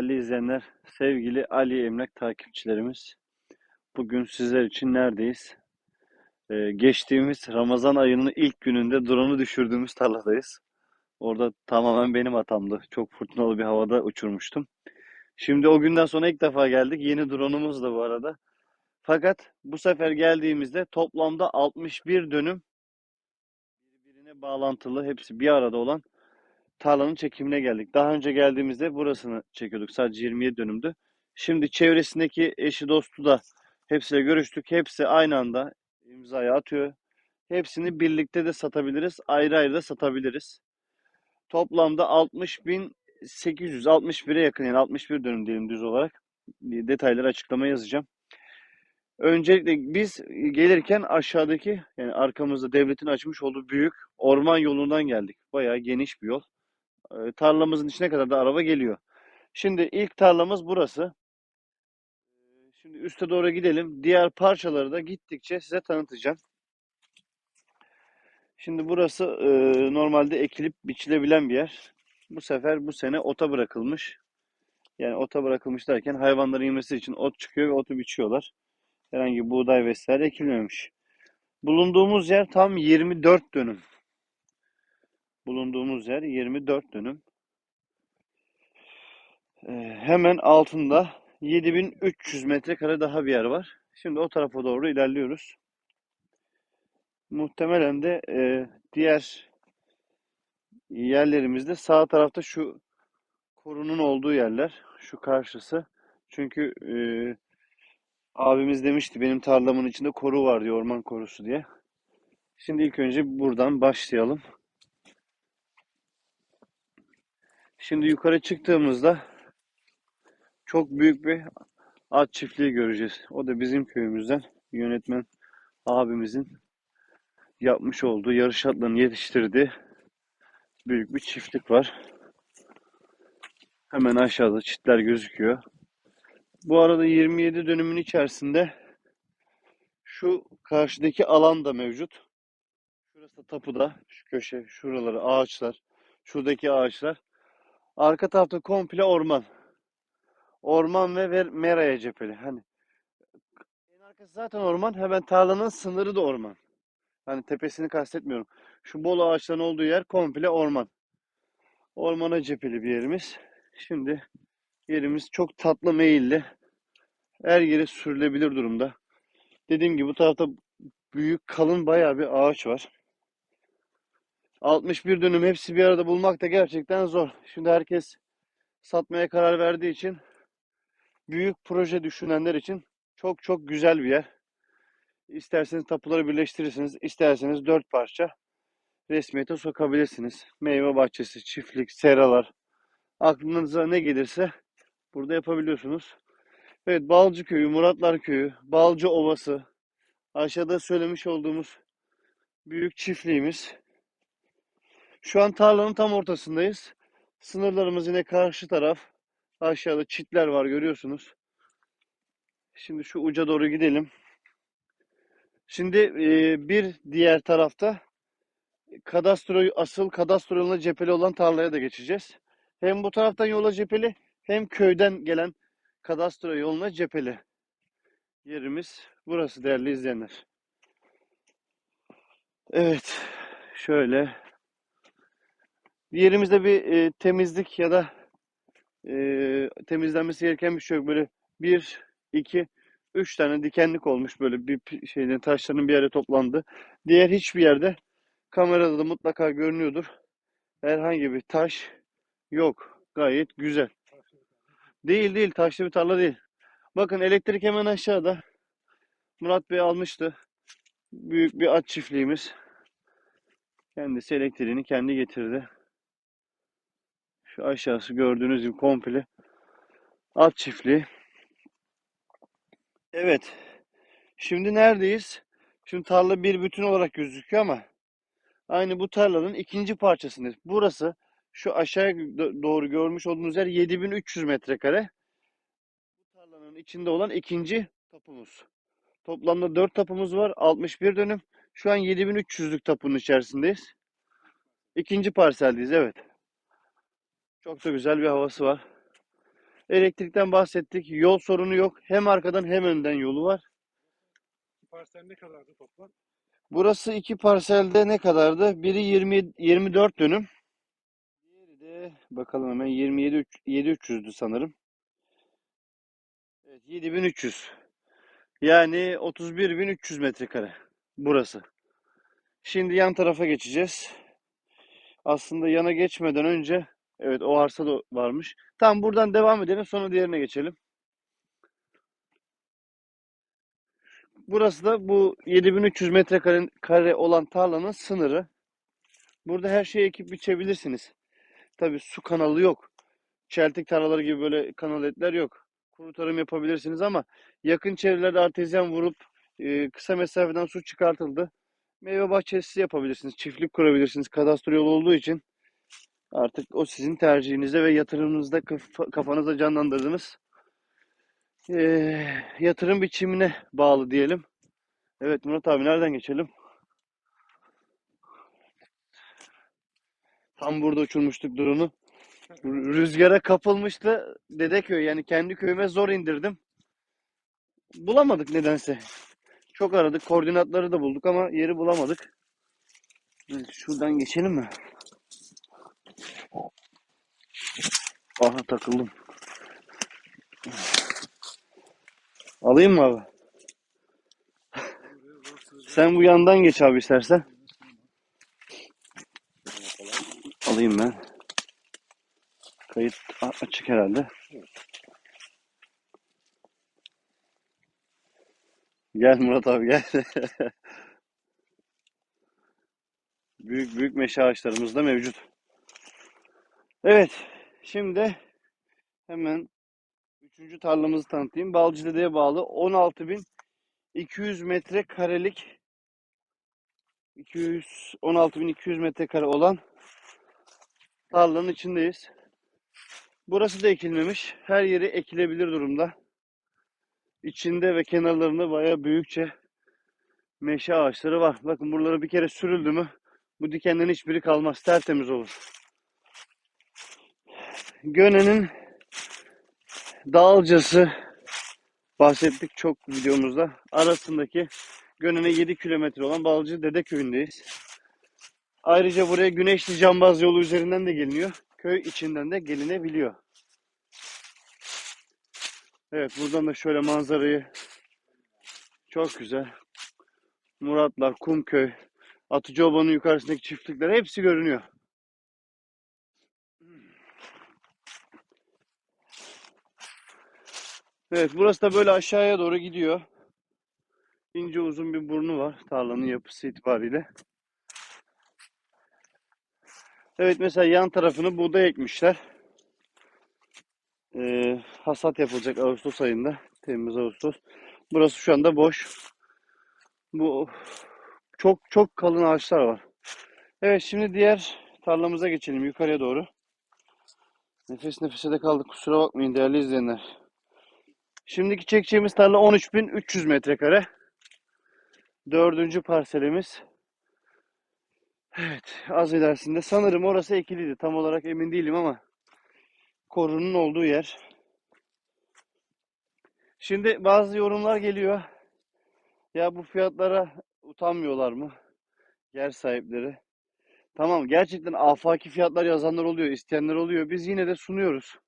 Değerli izleyenler, sevgili Ali Emlak takipçilerimiz, bugün sizler için neredeyiz? Ee, geçtiğimiz Ramazan ayının ilk gününde drone'u düşürdüğümüz tarladayız. Orada tamamen benim hatamdı. Çok fırtınalı bir havada uçurmuştum. Şimdi o günden sonra ilk defa geldik. Yeni drone'umuz da bu arada. Fakat bu sefer geldiğimizde toplamda 61 dönüm birbirine bağlantılı, hepsi bir arada olan tarlanın çekimine geldik. Daha önce geldiğimizde burasını çekiyorduk. Sadece 27 dönümdü. Şimdi çevresindeki eşi dostu da hepsiyle görüştük. Hepsi aynı anda imzayı atıyor. Hepsini birlikte de satabiliriz. Ayrı ayrı da satabiliriz. Toplamda 60.800, 61'e yakın yani 61 dönüm diyelim düz olarak. Detayları açıklama yazacağım. Öncelikle biz gelirken aşağıdaki yani arkamızda devletin açmış olduğu büyük orman yolundan geldik. Bayağı geniş bir yol. Ee, tarlamızın içine kadar da araba geliyor. Şimdi ilk tarlamız burası. Şimdi üste doğru gidelim. Diğer parçaları da gittikçe size tanıtacağım. Şimdi burası e, normalde ekilip biçilebilen bir yer. Bu sefer bu sene ota bırakılmış. Yani ota bırakılmış derken hayvanların yemesi için ot çıkıyor ve otu biçiyorlar. Herhangi buğday vesaire ekilmemiş. Bulunduğumuz yer tam 24 dönüm. Bulunduğumuz yer 24 dönüm. Ee, hemen altında 7300 metrekare daha bir yer var. Şimdi o tarafa doğru ilerliyoruz. Muhtemelen de e, diğer yerlerimizde sağ tarafta şu korunun olduğu yerler. Şu karşısı. Çünkü e, abimiz demişti benim tarlamın içinde koru var diye orman korusu diye. Şimdi ilk önce buradan başlayalım. Şimdi yukarı çıktığımızda çok büyük bir at çiftliği göreceğiz. O da bizim köyümüzden yönetmen abimizin yapmış olduğu yarış atlarını yetiştirdiği büyük bir çiftlik var. Hemen aşağıda çitler gözüküyor. Bu arada 27 dönümün içerisinde şu karşıdaki alan da mevcut. Şurası tapuda, şu köşe, şuraları ağaçlar, şuradaki ağaçlar. Arka tarafta komple orman. Orman ve meraya cepheli. Hani en arkası zaten orman. Hemen tarlanın sınırı da orman. Hani tepesini kastetmiyorum. Şu bol ağaçların olduğu yer komple orman. Ormana cepheli bir yerimiz. Şimdi yerimiz çok tatlı meyilli. Her yere sürülebilir durumda. Dediğim gibi bu tarafta büyük kalın bayağı bir ağaç var. 61 dönüm hepsi bir arada bulmak da gerçekten zor. Şimdi herkes satmaya karar verdiği için büyük proje düşünenler için çok çok güzel bir yer. İsterseniz tapuları birleştirirsiniz, isterseniz dört parça resmiyete sokabilirsiniz. Meyve bahçesi, çiftlik, seralar, aklınıza ne gelirse burada yapabiliyorsunuz. Evet, Balcı Köyü, Muratlar Köyü, Balcı Ovası, aşağıda söylemiş olduğumuz büyük çiftliğimiz. Şu an tarlanın tam ortasındayız. Sınırlarımız yine karşı taraf. Aşağıda çitler var görüyorsunuz. Şimdi şu uca doğru gidelim. Şimdi e, bir diğer tarafta kadastro asıl kadastro yoluna cepheli olan tarlaya da geçeceğiz. Hem bu taraftan yola cepheli hem köyden gelen kadastro yoluna cepheli. Yerimiz burası değerli izleyenler. Evet. Şöyle yerimizde bir e, temizlik ya da e, temizlenmesi gereken bir şey yok. Böyle bir, iki, üç tane dikenlik olmuş böyle bir şeyin taşların bir yere toplandı. Diğer hiçbir yerde kamerada da mutlaka görünüyordur. Herhangi bir taş yok. Gayet güzel. Değil değil taşlı bir tarla değil. Bakın elektrik hemen aşağıda. Murat Bey almıştı. Büyük bir at çiftliğimiz. Kendisi elektriğini kendi getirdi. Şu aşağısı gördüğünüz gibi komple at çiftliği. Evet. Şimdi neredeyiz? Şimdi tarla bir bütün olarak gözüküyor ama aynı bu tarlanın ikinci parçasındayız. Burası şu aşağıya do- doğru görmüş olduğunuz yer 7300 metrekare. Bu tarlanın içinde olan ikinci tapumuz. Toplamda 4 tapumuz var. 61 dönüm. Şu an 7300'lük tapunun içerisindeyiz. İkinci parseldeyiz evet. Çok da güzel bir havası var. Elektrikten bahsettik. Yol sorunu yok. Hem arkadan hem önden yolu var. Parsel ne kadardı toplam? Burası iki parselde ne kadardı? Biri 20 24 dönüm. Diğeri de bakalım hemen 27 üç- 7300'dü sanırım. Evet 7300. Yani 31300 metrekare burası. Şimdi yan tarafa geçeceğiz. Aslında yana geçmeden önce evet o arsa da varmış. Tamam buradan devam edelim sonra diğerine geçelim. Burası da bu 7300 metrekare kare olan tarlanın sınırı. Burada her şeyi ekip biçebilirsiniz. Tabii su kanalı yok. Çeltik tarlaları gibi böyle kanaletler yok. Kuru tarım yapabilirsiniz ama yakın çevrelerde artezyen vurup e, kısa mesafeden su çıkartıldı. Meyve bahçesi yapabilirsiniz. Çiftlik kurabilirsiniz. Kadastro yolu olduğu için artık o sizin tercihinizde ve yatırımınızda kaf- kafanızda canlandırdığınız e, yatırım biçimine bağlı diyelim. Evet Murat abi nereden geçelim? Tam burada uçurmuştuk drone'u. Rü- Rüzgara kapılmıştı Dedeköy. Yani kendi köyüme zor indirdim. Bulamadık nedense. Çok aradık. Koordinatları da bulduk ama yeri bulamadık. Evet, Şuradan geçelim mi? Aha takıldım. Alayım mı abi? Sen bu yandan geç abi istersen. Alayım ben. Kayıt açık herhalde. Gel Murat abi gel. Büyük büyük meşe ağaçlarımız da mevcut. Evet. Şimdi hemen üçüncü tarlamızı tanıtayım. Balcıdere'ye bağlı 16.200 metre karelik 200 16.200 metrekare olan tarlanın içindeyiz. Burası da ekilmemiş. Her yeri ekilebilir durumda. İçinde ve kenarlarında bayağı büyükçe meşe ağaçları var. Bakın buraları bir kere sürüldü mü bu dikenlerin hiçbiri kalmaz. Tertemiz olur. Göne'nin Dağılcası bahsettik çok videomuzda. Arasındaki Gönen'e 7 kilometre olan Balcı Dede köyündeyiz. Ayrıca buraya Güneşli Cambaz yolu üzerinden de geliniyor. Köy içinden de gelinebiliyor. Evet buradan da şöyle manzarayı çok güzel. Muratlar, Kumköy, Atıcıoba'nın yukarısındaki çiftlikler hepsi görünüyor. Evet burası da böyle aşağıya doğru gidiyor. İnce uzun bir burnu var tarlanın yapısı itibariyle. Evet mesela yan tarafını buğday ekmişler. Ee, hasat yapılacak Ağustos ayında. Temmuz Ağustos. Burası şu anda boş. Bu çok çok kalın ağaçlar var. Evet şimdi diğer tarlamıza geçelim yukarıya doğru. Nefes nefese de kaldık kusura bakmayın değerli izleyenler. Şimdiki çekeceğimiz tarla 13.300 metrekare. Dördüncü parselimiz. Evet az ilerisinde sanırım orası ekiliydi. Tam olarak emin değilim ama korunun olduğu yer. Şimdi bazı yorumlar geliyor. Ya bu fiyatlara utanmıyorlar mı? Yer sahipleri. Tamam gerçekten afaki fiyatlar yazanlar oluyor, isteyenler oluyor. Biz yine de sunuyoruz.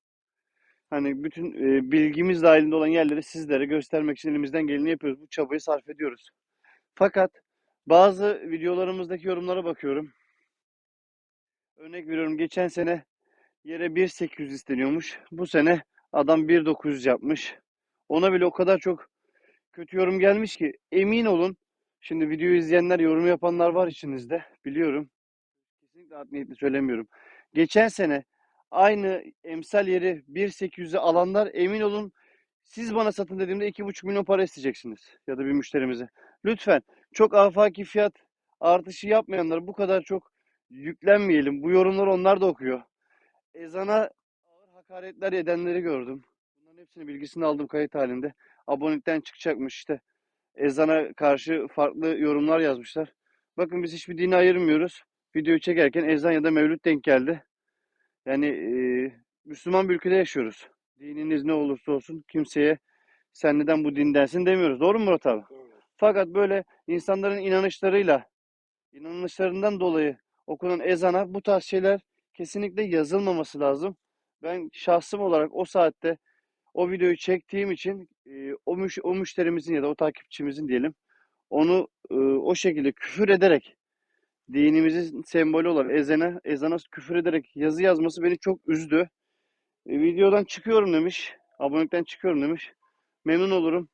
Hani bütün e, bilgimiz dahilinde olan yerleri sizlere göstermek için elimizden geleni yapıyoruz. Bu çabayı sarf ediyoruz. Fakat bazı videolarımızdaki yorumlara bakıyorum. Örnek veriyorum geçen sene yere 1.800 isteniyormuş. Bu sene adam 1.900 yapmış. Ona bile o kadar çok kötü yorum gelmiş ki emin olun şimdi videoyu izleyenler yorum yapanlar var içinizde biliyorum. Kesinlikle art niyetli söylemiyorum. Geçen sene aynı emsal yeri 1.800'e alanlar emin olun siz bana satın dediğimde 2,5 milyon para isteyeceksiniz ya da bir müşterimize. Lütfen çok afaki fiyat artışı yapmayanlara bu kadar çok yüklenmeyelim. Bu yorumları onlar da okuyor. Ezana ağır hakaretler edenleri gördüm. Bunların hepsini bilgisini aldım kayıt halinde. Abonelikten çıkacakmış işte. Ezana karşı farklı yorumlar yazmışlar. Bakın biz hiçbir dini ayırmıyoruz. Videoyu çekerken ezan ya da mevlüt denk geldi. Yani e, Müslüman bir ülkede yaşıyoruz. Dininiz ne olursa olsun kimseye sen neden bu dindensin demiyoruz. Doğru mu Murat abi? Doğru. Fakat böyle insanların inanışlarıyla, inanışlarından dolayı okunan ezana bu tarz şeyler kesinlikle yazılmaması lazım. Ben şahsım olarak o saatte o videoyu çektiğim için e, o, müş, o müşterimizin ya da o takipçimizin diyelim onu e, o şekilde küfür ederek dinimizin sembolü olan ezana, ezana küfür ederek yazı yazması beni çok üzdü. E, videodan çıkıyorum demiş. Abonelikten çıkıyorum demiş. Memnun olurum.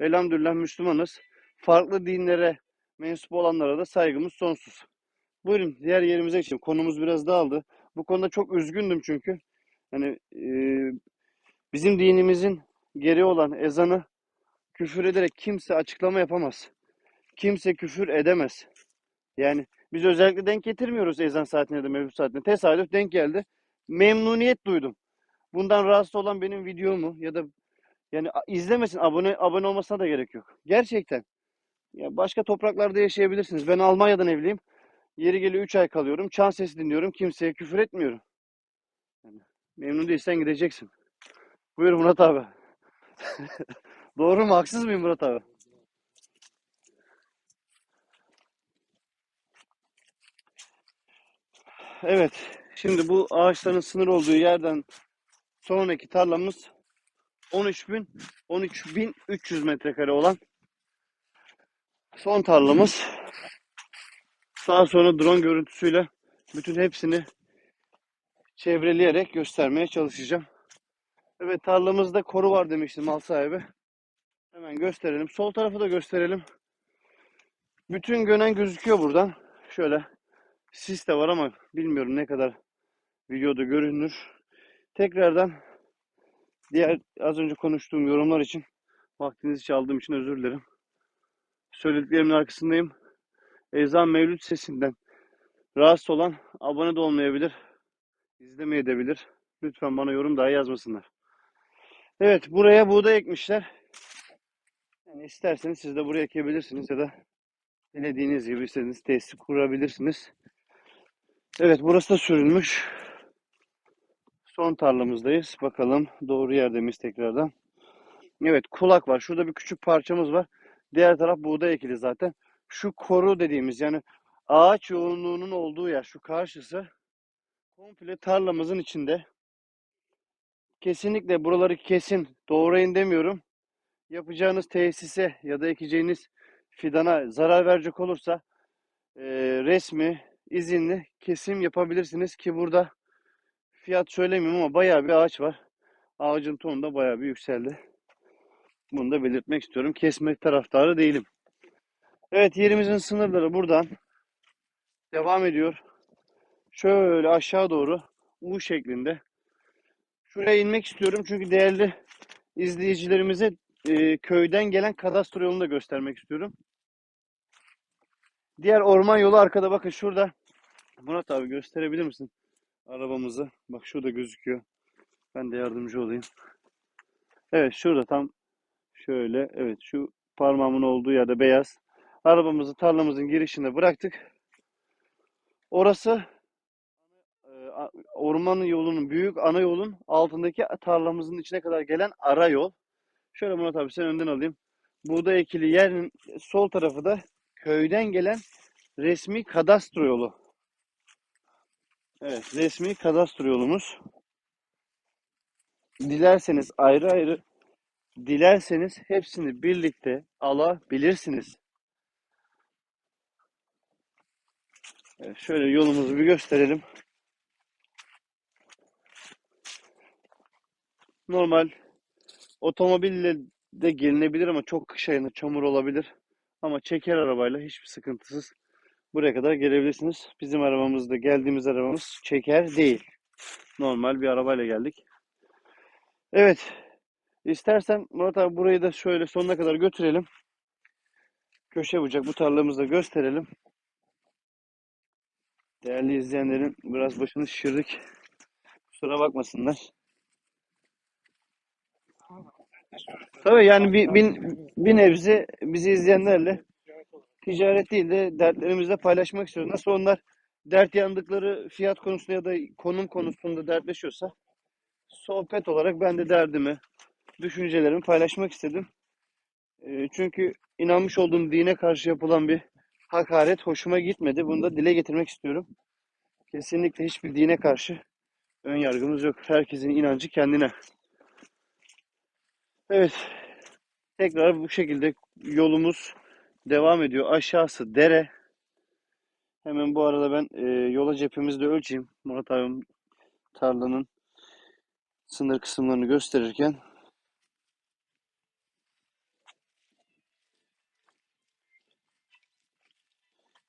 Elhamdülillah Müslümanız. Farklı dinlere mensup olanlara da saygımız sonsuz. Buyurun diğer yerimize geçelim. Konumuz biraz dağıldı. Bu konuda çok üzgündüm çünkü. Hani e, bizim dinimizin gereği olan ezanı küfür ederek kimse açıklama yapamaz. Kimse küfür edemez. Yani biz özellikle denk getirmiyoruz ezan saatine de mevlüt saatine. Tesadüf denk geldi. Memnuniyet duydum. Bundan rahatsız olan benim videomu ya da yani izlemesin, abone abone olmasına da gerek yok. Gerçekten. Ya başka topraklarda yaşayabilirsiniz. Ben Almanya'dan evliyim. Yeri geliyor 3 ay kalıyorum. Çan sesi dinliyorum. Kimseye küfür etmiyorum. Yani memnun değilsen gideceksin. Buyur Murat abi. Doğru mu? Haksız mıyım Murat abi? Evet. Şimdi bu ağaçların sınır olduğu yerden sonraki tarlamız 13.000 13.300 metrekare olan son tarlamız. Daha sonra drone görüntüsüyle bütün hepsini çevreleyerek göstermeye çalışacağım. Evet tarlamızda koru var demiştim mal sahibi. Hemen gösterelim. Sol tarafı da gösterelim. Bütün gönen gözüküyor buradan. Şöyle sis de var ama bilmiyorum ne kadar videoda görünür. Tekrardan diğer az önce konuştuğum yorumlar için vaktinizi çaldığım için özür dilerim. Söylediklerimin arkasındayım. Ezan Mevlüt sesinden rahatsız olan abone de olmayabilir. izlemeyebilir. Lütfen bana yorum daha yazmasınlar. Evet buraya buğday ekmişler. Yani isterseniz siz de buraya ekebilirsiniz ya da dilediğiniz gibi istediğiniz tesis kurabilirsiniz. Evet burası da sürülmüş. Son tarlamızdayız. Bakalım doğru yerde miyiz tekrardan. Evet kulak var. Şurada bir küçük parçamız var. Diğer taraf buğday ekili zaten. Şu koru dediğimiz yani ağaç yoğunluğunun olduğu yer şu karşısı komple tarlamızın içinde. Kesinlikle buraları kesin doğrayın demiyorum. Yapacağınız tesise ya da ekeceğiniz fidana zarar verecek olursa e, resmi, izinli kesim yapabilirsiniz ki burada fiyat söylemiyorum ama bayağı bir ağaç var. Ağacın tonu da bayağı bir yükseldi. Bunu da belirtmek istiyorum. Kesmek taraftarı değilim. Evet yerimizin sınırları buradan devam ediyor. Şöyle aşağı doğru U şeklinde. Şuraya inmek istiyorum çünkü değerli izleyicilerimize e, köyden gelen kadastro yolunu da göstermek istiyorum. Diğer orman yolu arkada bakın şurada. Murat abi gösterebilir misin arabamızı? Bak şurada gözüküyor. Ben de yardımcı olayım. Evet şurada tam şöyle evet şu parmağımın olduğu yerde beyaz. Arabamızı tarlamızın girişine bıraktık. Orası e, orman yolunun büyük ana yolun altındaki tarlamızın içine kadar gelen ara yol. Şöyle Murat abi sen önden alayım. Buğday ekili yerin sol tarafı da köyden gelen resmi kadastro yolu. Evet, resmi kadastro yolumuz. Dilerseniz ayrı ayrı, dilerseniz hepsini birlikte alabilirsiniz. Evet, şöyle yolumuzu bir gösterelim. Normal otomobille de gelinebilir ama çok kış ayında çamur olabilir. Ama çeker arabayla hiçbir sıkıntısız buraya kadar gelebilirsiniz. Bizim arabamızda geldiğimiz arabamız çeker değil. Normal bir arabayla geldik. Evet. İstersen Murat abi burayı da şöyle sonuna kadar götürelim. Köşe bucak bu tarlamızı da gösterelim. Değerli izleyenlerin biraz başını şişirdik. Kusura bakmasınlar. Tabii yani bir, bir, bir nebze bizi izleyenlerle ticaret değil de dertlerimizle paylaşmak istiyoruz. Nasıl onlar dert yandıkları fiyat konusunda ya da konum konusunda dertleşiyorsa sohbet olarak ben de derdimi, düşüncelerimi paylaşmak istedim. Ee, çünkü inanmış olduğum dine karşı yapılan bir hakaret hoşuma gitmedi. Bunu da dile getirmek istiyorum. Kesinlikle hiçbir dine karşı ön yargımız yok. Herkesin inancı kendine. Evet. Tekrar bu şekilde yolumuz devam ediyor. Aşağısı dere. Hemen bu arada ben e, yola cephemizi de ölçeyim. Murat abim tarlanın sınır kısımlarını gösterirken.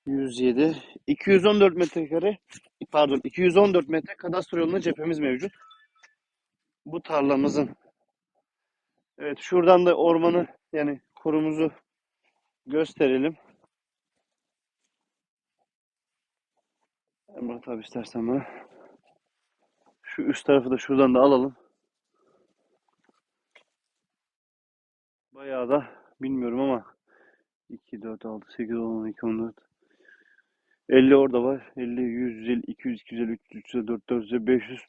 ...107... ...214 metrekare... ...pardon... ...214 metre kadastro yolunda cephemiz mevcut. Bu tarlamızın... ...evet şuradan da ormanı... ...yani korumuzu... ...gösterelim. Murat abi istersen bana... ...şu üst tarafı da şuradan da alalım. Bayağı da... ...bilmiyorum ama... 2, 4, 6, 8, 10, 12, 14... 50 orada var. 50, 100, 150, 200, 250, 300, 300, 400, 400, 500,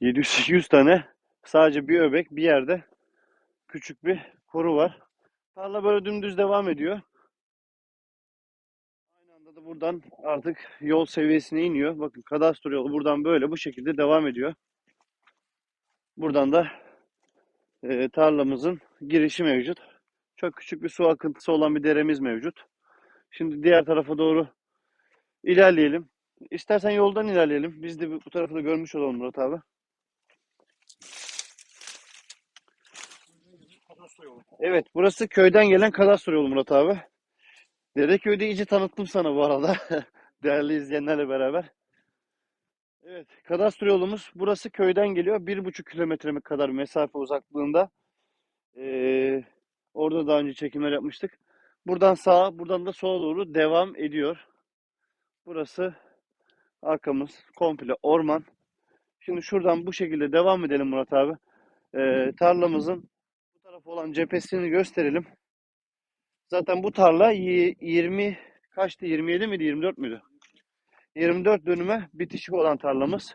700, 800 tane sadece bir öbek bir yerde küçük bir koru var. Tarla böyle dümdüz devam ediyor. Aynı anda da buradan artık yol seviyesine iniyor. Bakın kadastro yolu buradan böyle bu şekilde devam ediyor. Buradan da e, tarlamızın girişi mevcut. Çok küçük bir su akıntısı olan bir deremiz mevcut. Şimdi diğer tarafa doğru İlerleyelim. İstersen yoldan ilerleyelim. Biz de bu tarafı da görmüş olalım Murat abi. Kadastro yolu. Evet, burası köyden gelen kadastro yolu Murat abi. Dereköy'de iyice tanıttım sana bu arada. Değerli izleyenlerle beraber. Evet, kadastro yolumuz burası köyden geliyor. Bir buçuk kilometre kadar mesafe uzaklığında. Ee, orada daha önce çekimler yapmıştık. Buradan sağa, buradan da sola doğru devam ediyor. Burası arkamız komple orman. Şimdi şuradan bu şekilde devam edelim Murat abi. Ee, tarlamızın tarafı olan cephesini gösterelim. Zaten bu tarla y- 20 kaçtı? 27 miydi? 24 müydü? 24 dönüme bitişik olan tarlamız.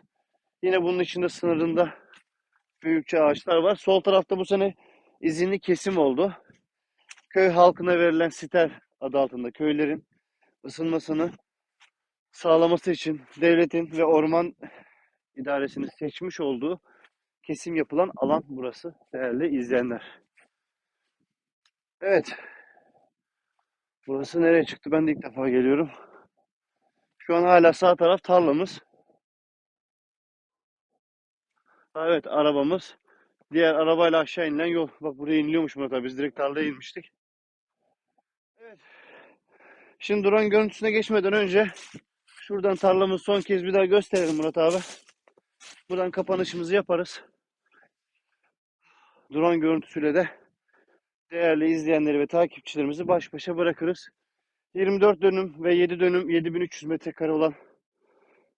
Yine bunun içinde sınırında büyükçe ağaçlar var. Sol tarafta bu sene izinli kesim oldu. Köy halkına verilen siter adı altında köylerin ısınmasını sağlaması için devletin ve orman idaresinin seçmiş olduğu kesim yapılan alan burası değerli izleyenler. Evet. Burası nereye çıktı? Ben de ilk defa geliyorum. Şu an hala sağ taraf tarlamız. Evet arabamız. Diğer arabayla aşağı inilen yol. Bak buraya iniliyormuş Murat abi. Biz direkt tarlaya inmiştik. Evet. Şimdi drone görüntüsüne geçmeden önce şuradan tarlamızı son kez bir daha gösterelim Murat abi. Buradan kapanışımızı yaparız. Drone görüntüsüyle de değerli izleyenleri ve takipçilerimizi baş başa bırakırız. 24 dönüm ve 7 dönüm 7300 metrekare olan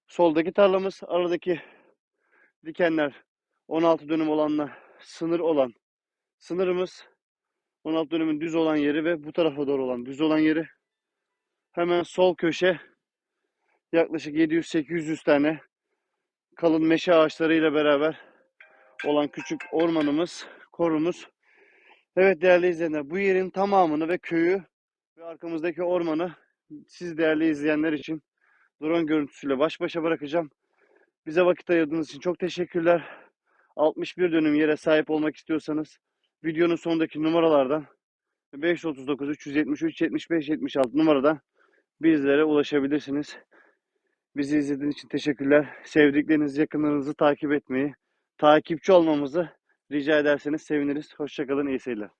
soldaki tarlamız, aradaki dikenler 16 dönüm olanla sınır olan sınırımız 16 dönümün düz olan yeri ve bu tarafa doğru olan düz olan yeri. Hemen sol köşe yaklaşık 700-800 tane kalın meşe ağaçlarıyla beraber olan küçük ormanımız, korumuz. Evet değerli izleyenler bu yerin tamamını ve köyü ve arkamızdaki ormanı siz değerli izleyenler için drone görüntüsüyle baş başa bırakacağım. Bize vakit ayırdığınız için çok teşekkürler. 61 dönüm yere sahip olmak istiyorsanız videonun sonundaki numaralardan 539 373 75 76 numaradan bizlere ulaşabilirsiniz. Bizi izlediğiniz için teşekkürler. Sevdiklerinizi, yakınlarınızı takip etmeyi, takipçi olmamızı rica ederseniz seviniriz. Hoşçakalın, iyi seyirler.